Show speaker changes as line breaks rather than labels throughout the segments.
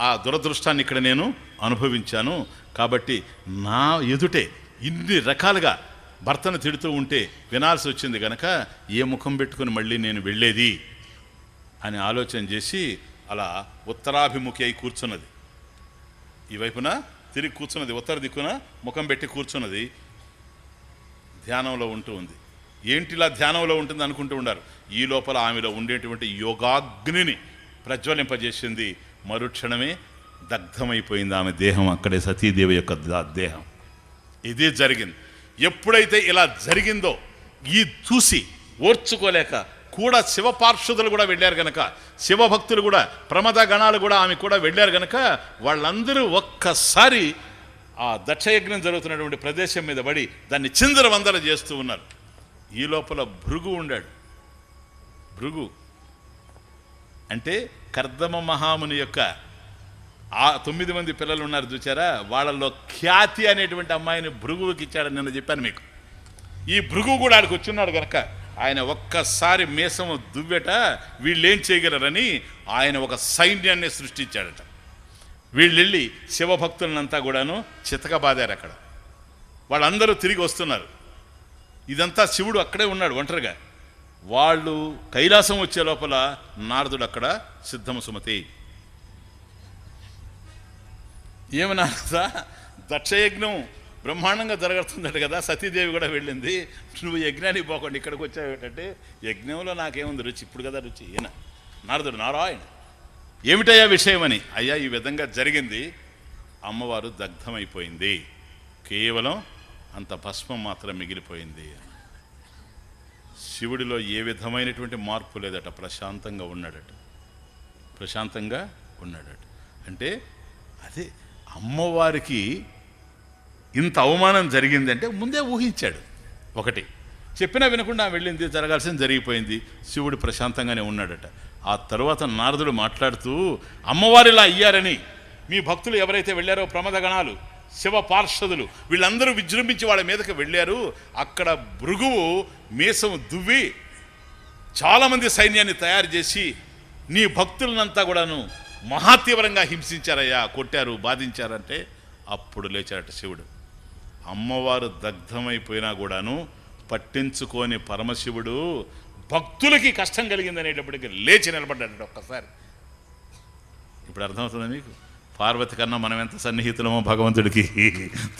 ఆ దురదృష్టాన్ని ఇక్కడ నేను అనుభవించాను. కాబట్టి నా ఎదుటే ఇన్ని రకాలుగా భర్తను తిడుతూ ఉంటే వినాల్సి వచ్చింది కనుక ఏ ముఖం పెట్టుకుని మళ్ళీ నేను వెళ్ళేది అని ఆలోచన చేసి అలా ఉత్తరాభిముఖి అయి కూర్చున్నది. ఈ వైపున తిరిగి కూర్చున్నది ఉత్తర దిక్కున ముఖం పెట్టి కూర్చున్నది. ధ్యానంలో ఉంటూ ఉంది. ఏంటిలా ధ్యానంలో ఉంటుంది అనుకుంటూ ఉండారు? ఈ లోపల ఆమెలో ఉండేటువంటి యోగాగ్నిని ప్రజ్వలింపజేసింది మరుక్షణమే దగ్ధమైపోయింది ఆమె దేహం అక్కడే సతీదేవి యొక్క దేహం. ఇది జరిగింది. ఎప్పుడైతే ఇలా జరిగిందో ఈ చూసి ఓర్చుకోలేక కూడా శివపార్షదులు కూడా వెళ్ళారు గనక శివభక్తులు కూడా ప్రమద గణాలు కూడా ఆమె కూడా వెళ్ళారు గనక వాళ్ళందరూ ఒక్కసారి ఆ దక్షయజ్ఞం జరుగుతున్నటువంటి ప్రదేశం మీద పడి దాన్ని చిందర వందలు చేస్తూ ఉన్నారు. ఈ లోపల భృగు ఉండాడు. భృగు అంటే కర్దమ మహాముని యొక్క ఆ తొమ్మిది మంది పిల్లలు ఉన్నారు చూచారా? వాళ్ళల్లో ఖ్యాతి అనేటువంటి అమ్మాయిని భృగువుకి ఇచ్చాడని నిన్న చెప్పాను మీకు. ఈ భృగు కూడా ఆడికి వచ్చున్నాడు కనుక ఆయన ఒక్కసారి మీసము దువ్వెట వీళ్ళేం చేయగలరని ఆయన ఒక సైన్యాన్ని సృష్టించాడట. వీళ్ళెళ్ళి శివభక్తులనంతా కూడాను చితకబాదారు అక్కడ. వాళ్ళందరూ తిరిగి వస్తున్నారు. ఇదంతా శివుడు అక్కడే ఉన్నాడు ఒంటరిగా. వాళ్ళు కైలాసం వచ్చే లోపల నారదుడు అక్కడ సిద్ధము సుమతి ఏమన్నా దక్షయజ్ఞం బ్రహ్మాండంగా జరగడుతుందట కదా సతీదేవి కూడా వెళ్ళింది. నువ్వు యజ్ఞానికి పోకుండా ఇక్కడికి వచ్చావు ఏంటంటే యజ్ఞంలో నాకేముంది రుచి? ఇప్పుడు కదా రుచి ఈయన. నారదుడు నారాయణ. ఏమిటయ్యా విషయం అని? అయ్యా ఈ విధంగా జరిగింది. అమ్మవారు దగ్ధమైపోయింది. కేవలం అంత భస్మం మాత్రం మిగిలిపోయింది శివుడిలో ఏ విధమైనటువంటి మార్పు లేదట. ప్రశాంతంగా ఉన్నాడట. ప్రశాంతంగా ఉన్నాడట. అంటే అదే అమ్మవారికి ఇంత అవమానం జరిగిందంటే ముందే ఊహించాడు ఒకటి. చెప్పినా వినకుండా వెళ్ళింది జరగాల్సింది జరిగిపోయింది. శివుడు ప్రశాంతంగానే ఉన్నాడట. ఆ తర్వాత నారదుడు మాట్లాడుతూ అమ్మవారిలా అయ్యారని మీ భక్తులు ఎవరైతే వెళ్ళారో ప్రమద గణాలు శివ పార్షదులు. వీళ్ళందరూ విజృంభించి వాళ్ళ మీదకి వెళ్ళారు. అక్కడ భృగువు మీసం దువ్వి చాలామంది సైన్యాన్ని తయారు చేసి నీ భక్తులనంతా కూడాను మహాతీవ్రంగా హింసించారయ్యా కొట్టారు బాధించారంటే అప్పుడు లేచారట శివుడు. అమ్మవారు దగ్ధమైపోయినా కూడాను పట్టించుకోని పరమశివుడు భక్తులకి కష్టం కలిగిందనేటప్పటికి లేచి నిలబడ్డాడు ఒక్కసారి. ఇప్పుడు అర్థమవుతుందా మీకు? పార్వతి కన్నా మనం ఎంత సన్నిహితులమో భగవంతుడికి.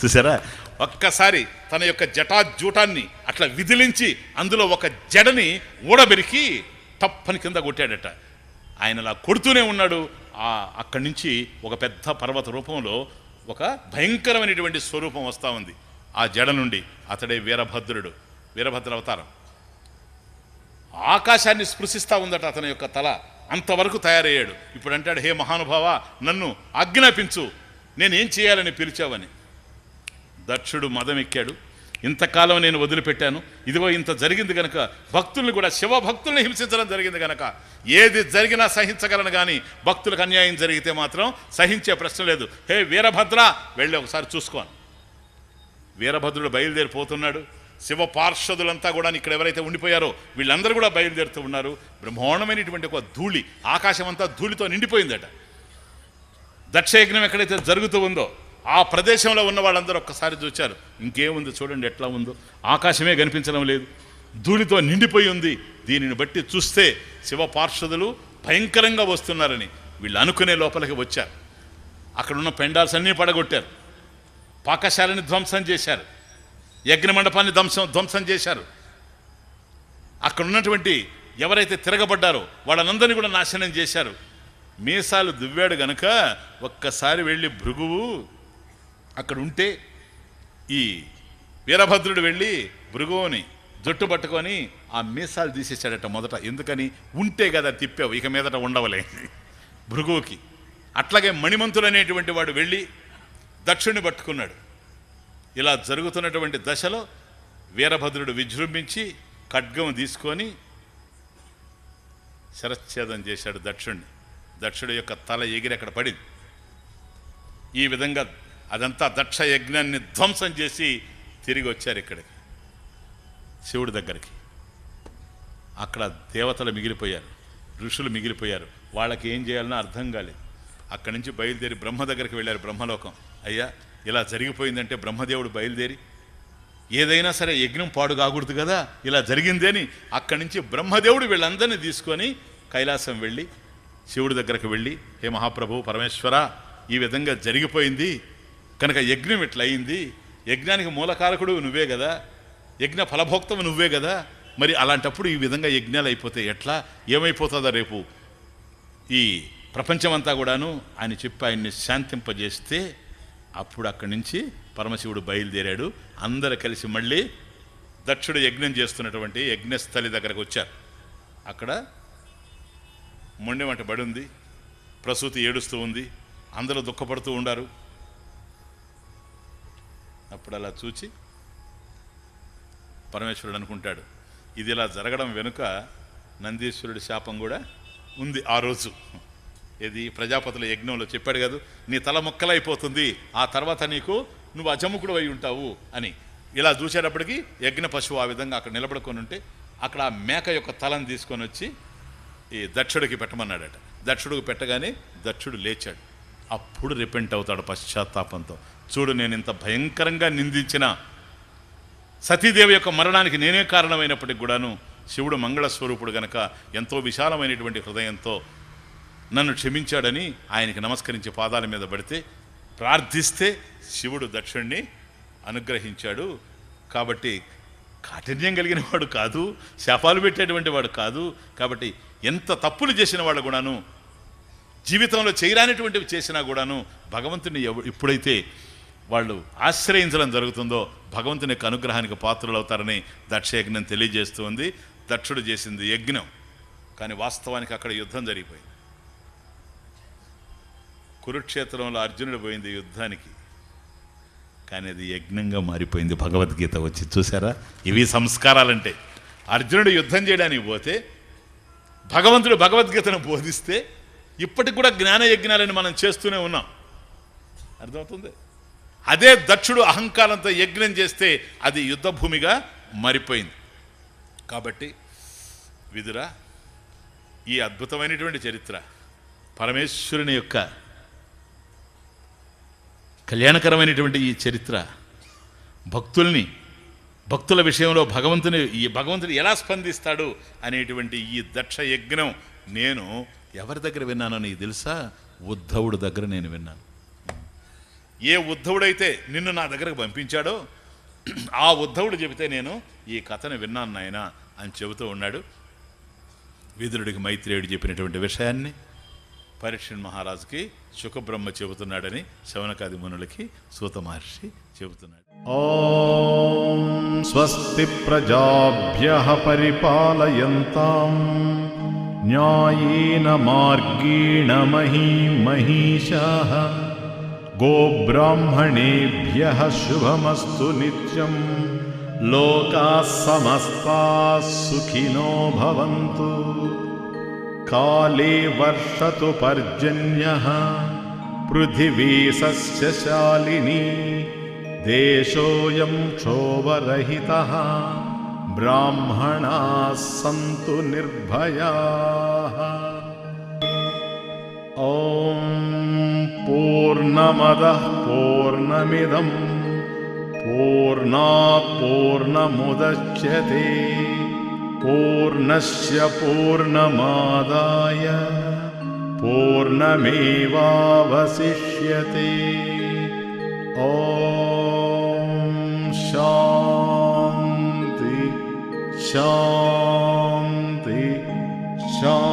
చూసారా? ఒక్కసారి తన యొక్క జటాజూటాన్ని అట్లా విదిలించి అందులో ఒక జడని ఊడబెరికి తప్పని కింద కొట్టాడట. ఆయన అలా కొడుతూనే ఉన్నాడు. ఆ అక్కడి నుంచి ఒక పెద్ద పర్వత రూపంలో ఒక భయంకరమైనటువంటి స్వరూపం వస్తూ ఉంది. ఆ జడ నుండి అతడే వీరభద్రుడు వీరభద్ర అవతారం. ఆకాశాన్ని స్పృశిస్తూ ఉందట అతని యొక్క తల. అంతవరకు తయారయ్యాడు. ఇప్పుడు అంటాడు హే మహానుభావ నన్ను ఆజ్ఞాపించు. నేనేం చేయాలని పిలిచావని? దక్షుడు మదం ఎక్కాడు ఇంతకాలం నేను వదిలిపెట్టాను. ఇదిగో ఇంత జరిగింది కనుక భక్తుల్ని కూడా శివ భక్తుల్ని హింసించడం జరిగింది కనుక ఏది జరిగినా సహించగలను కానీ భక్తులకు అన్యాయం జరిగితే మాత్రం సహించే ప్రశ్న లేదు. హే వీరభద్ర వెళ్ళి ఒకసారి చూసుకోను వీరభద్రుడు బయలుదేరిపోతున్నాడు శివ పార్షదులంతా కూడా ఇక్కడ ఎవరైతే ఉండిపోయారో వీళ్ళందరూ కూడా బయలుదేరుతూ ఉన్నారు. బ్రహ్మాండమైనటువంటి ఒక ధూళి ఆకాశం అంతా ధూళితో నిండిపోయిందట. దక్షయజ్ఞం ఎక్కడైతే జరుగుతూ ఉందో ఆ ప్రదేశంలో ఉన్న వాళ్ళందరూ ఒక్కసారి చూచారు ఇంకేముంది చూడండి ఎట్లా ఉందో. ఆకాశమే కనిపించడం లేదు. ధూళితో నిండిపోయి ఉంది. దీనిని బట్టి చూస్తే శివ పార్షదులు భయంకరంగా వస్తున్నారని వీళ్ళు అనుకునే లోపలికి వచ్చారు. అక్కడున్న పెండాల్స్ అన్నీ పడగొట్టారు. పాకశాలని ధ్వంసం చేశారు. యజ్ఞమండపాన్ని ధ్వంసం ధ్వంసం చేశారు. అక్కడ ఉన్నటువంటి ఎవరైతే తిరగబడ్డారో వాళ్ళనందరినీ కూడా నాశనం చేశారు. మీసాలు దువ్వాడు గనక ఒక్కసారి వెళ్ళి భృగువు అక్కడ ఉంటే ఈ వీరభద్రుడు వెళ్ళి భృగువుని జుట్టు పట్టుకొని ఆ మీసాలు తీసేసాడట మొదట. ఎందుకని? ఉంటే కదా తిప్పావు ఇక మీదట ఉండవలే. భృగువుకి. అట్లాగే మణిమంతుడు అనేటువంటి వాడు వెళ్ళి దక్షుణ్ణి పట్టుకున్నాడు. ఇలా జరుగుతున్నటువంటి దశలో వీరభద్రుడు విజృంభించి ఖడ్గం తీసుకొని శరచ్ఛేదం చేశాడు దక్షుణ్ణి. దక్షుడు యొక్క తల ఎగిరి అక్కడ పడింది. ఈ విధంగా అదంతా దక్ష యజ్ఞాన్ని ధ్వంసం చేసి తిరిగి వచ్చారు ఇక్కడికి శివుడి దగ్గరికి. అక్కడ దేవతలు మిగిలిపోయారు ఋషులు మిగిలిపోయారు. వాళ్ళకి ఏం చేయాలనో అర్థం కాలేదు. అక్కడి నుంచి బయలుదేరి బ్రహ్మ దగ్గరికి వెళ్ళారు బ్రహ్మలోకం. అయ్యా ఇలా జరిగిపోయిందంటే బ్రహ్మదేవుడు బయలుదేరి ఏదైనా సరే యజ్ఞం పాడు కాకూడదు కదా ఇలా జరిగింది అని అక్కడి నుంచి బ్రహ్మదేవుడు వీళ్ళందరినీ తీసుకొని కైలాసం వెళ్ళి శివుడి దగ్గరకు వెళ్ళి హే మహాప్రభు పరమేశ్వర ఈ విధంగా జరిగిపోయింది కనుక యజ్ఞం ఇట్లా అయింది యజ్ఞానికి మూలకారకుడు నువ్వే కదా యజ్ఞ ఫలభోక్తవు నువ్వే కదా మరి అలాంటప్పుడు ఈ విధంగా యజ్ఞాలు అయిపోతే ఎట్లా ఏమైపోతుందో రేపు? ఈ ప్రపంచమంతా కూడాను ఆయన చెప్పి ఆయన్ని శాంతింపజేస్తే అప్పుడు అక్కడి నుంచి పరమశివుడు బయలుదేరాడు. అందరు కలిసి మళ్ళీ దక్షుడు యజ్ఞం చేస్తున్నటువంటి యజ్ఞస్థలి దగ్గరకు వచ్చారు. అక్కడ మొండె వంట బడి ఉంది. ప్రసూతి ఏడుస్తూ ఉంది. అందరూ దుఃఖపడుతూ ఉండారు. అప్పుడు అలా చూచి పరమేశ్వరుడు అనుకుంటాడు ఇది ఇలా జరగడం వెనుక నందీశ్వరుడి శాపం కూడా ఉంది ఆ రోజు. ఇది ప్రజాపతుల యజ్ఞంలో చెప్పాడు కదా నీ తల ముక్కలైపోతుంది ఆ తర్వాత నీకు నువ్వు అజముకుడు అయి ఉంటావు అని. ఇలా చూసేటప్పటికి యజ్ఞ పశువు ఆ విధంగా అక్కడ నిలబడుకొని ఉంటే అక్కడ ఆ మేక యొక్క తలను తీసుకొని వచ్చి ఈ దక్షుడికి పెట్టమన్నాడట. దక్షుడికి పెట్టగానే దక్షుడు లేచాడు. అప్పుడు రిపెంట్ అవుతాడు పశ్చాత్తాపంతో. చూడు నేను ఇంత భయంకరంగా నిందించిన సతీదేవి యొక్క మరణానికి నేనే కారణమైనప్పటికి కూడాను శివుడు మంగళ స్వరూపుడు గనక ఎంతో విశాలమైనటువంటి హృదయంతో నన్ను క్షమించాడని ఆయనకి నమస్కరించి పాదాల మీద పడితే ప్రార్థిస్తే శివుడు దక్షుణ్ణి అనుగ్రహించాడు. కాబట్టి కాఠిన్యం కలిగిన వాడు కాదు శాపాలు పెట్టేటువంటి వాడు కాదు. కాబట్టి ఎంత తప్పులు చేసిన వాడు కూడాను జీవితంలో చేయరానిటువంటివి చేసినా కూడాను భగవంతుని ఎప్పుడైతే వాళ్ళు ఆశ్రయించడం జరుగుతుందో భగవంతుని యొక్క అనుగ్రహానికి పాత్రలవుతారని దక్షయజ్ఞం తెలియజేస్తూ ఉంది. దక్షుడు చేసింది యజ్ఞం. కానీ వాస్తవానికి అక్కడ యుద్ధం జరిగిపోయింది. కురుక్షేత్రంలో అర్జునుడు పోయింది యుద్ధానికి. కానీ అది యజ్ఞంగా మారిపోయింది. భగవద్గీత వచ్చి చూసారా? ఇవి సంస్కారాలంటే. అర్జునుడు యుద్ధం చేయడానికి పోతే భగవంతుడు భగవద్గీతను బోధిస్తే ఇప్పటికి కూడా జ్ఞాన యజ్ఞాలని మనం చేస్తూనే ఉన్నాం. అర్థమవుతుంది? అదే దక్షుడు అహంకారంతో యజ్ఞం చేస్తే అది యుద్ధ భూమిగా మారిపోయింది. కాబట్టి విదురా ఈ అద్భుతమైనటువంటి చరిత్ర పరమేశ్వరుని యొక్క కళ్యాణకరమైనటువంటి ఈ చరిత్ర భక్తుల్ని భక్తుల విషయంలో భగవంతుని ఈ భగవంతుడు ఎలా స్పందిస్తాడు అనేటువంటి ఈ దక్ష యజ్ఞం నేను ఎవరి దగ్గర విన్నానో నీకు తెలుసా? ఉద్ధవుడు దగ్గర నేను విన్నాను. ఏ ఉద్ధవుడైతే నిన్ను నా దగ్గరకు పంపించాడో ఆ ఉద్ధవుడు చెబితే నేను ఈ కథను విన్నాను నాయన అని చెబుతూ ఉన్నాడు. విదురుడికి మైత్రేయుడు చెప్పినటువంటి విషయాన్ని परीक्षण महाराज की सुखब्रह्म चबूत शवनकादि मुन की सूत
महर्षि चबूत स्वस्ति प्रजाभ्य पिपालयतागेण मही महिषा गोब्राह्मणेभ्य शुभमस्तु नित्यं लोका समस्ता सुखिनो भवन्तु काले वर्षतु पर्जन्यः। पृथिवी सस्यशालिनी देशोऽयं क्षोभरहितः। ब्राह्मणाः सन्तु निर्भयाः। ॐ पूर्णमदः पूर्णमिदं पूर्णात् पूर्णमुदच्यते पूर्णस्य पूर्णमादाय पूर्णमेवावशिष्यते। ॐ शान्ति शान्ति शान्ति